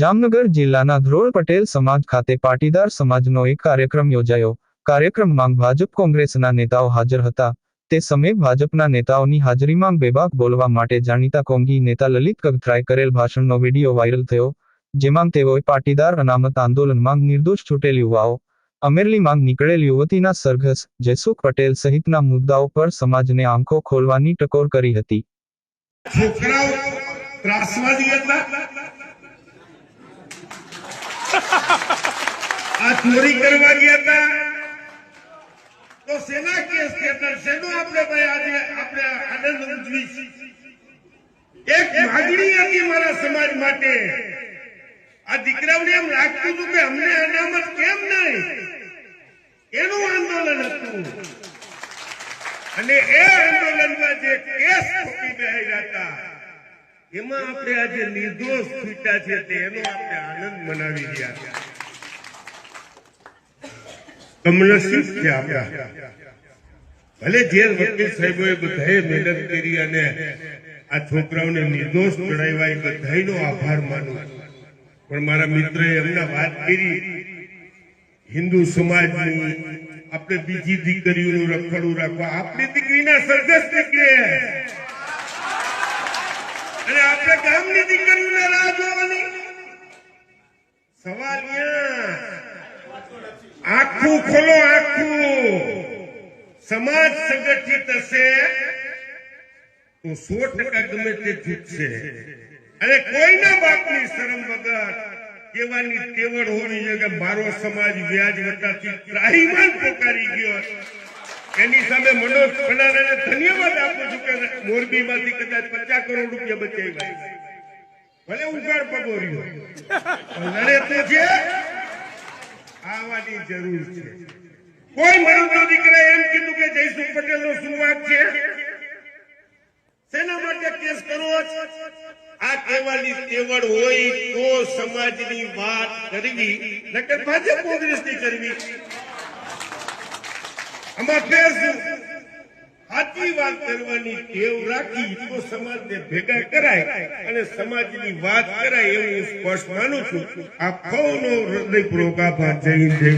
જામનગર જિલ્લાના ધ્રોળ પટેલ સમાજ ખાતે પાટીદાર સમાજનો એક કાર્યક્રમ યોજાયો. કાર્યક્રમમાં ભાજપ કોંગ્રેસના નેતાઓ હાજર હતા. તે સમયે ભાજપના નેતાઓની હાજરીમાં બેબાક બોલવા માટે જાણીતા કોંગી નેતા લલિત કગથરાએ કરેલ ભાષણનો વીડિયો વાયરલ થયો, જેમાં તેઓએ પાટીદાર અનામત આંદોલનમાં નિર્દોષ છૂટેલ યુવાઓ અમેરલીમાં નીકળેલ યુવતીના સરઘસ, જયસુખ પટેલ સહિતના મુદ્દાઓ પર સમાજને આંખો ખોલવાની ટકોર કરી હતા આ ચોરી કરવા ગયા હતા. તો સેના કેસ કહેતા શેનો આપણે આપણે આનંદ ઉજવી એક માગણી હતી મારા સમાજ માટે. આ દીકરાઓને એમ લાગતું હતું કે અમને અનામત કેમ નહીં? એનું આંદોલન હતું. અને એ આંદોલનમાં જે કેસ ખોટી બેહાડ્યા હતા, એમાં આપણે આજે નિર્દોષ છૂટ્યા છે તેનો આપણે આનંદ મનાવી રહ્યા છે કમનસીબ છે આપણા આપણે બીજી દીકરીઓનું રખડું રાખવા. આપણી દીકરીના સરઘસ નીકળે. અને આપણે ગામની દીકરીઓને સવાલ ન્યા. આખું ખોલો, આખું. સમાજ સંગઠિત હશે તો સો ટકા ગમે તે જીતશે. અને કોઈના બાપની શરમ વગર કહેવાની તેવડ હોવી જોઈએ કે મારો સમાજ વ્યાજ વટાથી ત્રાહીમાન પોકારી ગયો એની સામે મનોજ ખનારાને ધન્યવાદ આપું છું કે મોરબીમાંથી કદાચ પચાસ કરોડ રૂપિયા બચાવ્યા ભલે ઉગાડ પણ લડે તો છે. આવવાની જરૂર છે. કોઈ મરદનો દીકરા એમ કીધું કે જયસુખ પટેલ નો શું વાત છે? તેના માટે કેસ કરવો આ કહેવાની તેવડ હોય તો સમાજની વાત કરવી, નકર ભાજપ કોંગ્રેસની કરવી. આમાં ફેર શું? સાચી વાત કરવાની ટેવ રાખી તો સમાજને ભેગા કરાય અને સમાજની વાત કરાય એવું હું સ્પષ્ટ માનું છું. આ ફૌનો હૃદયપૂર્વક આભાર. જય જય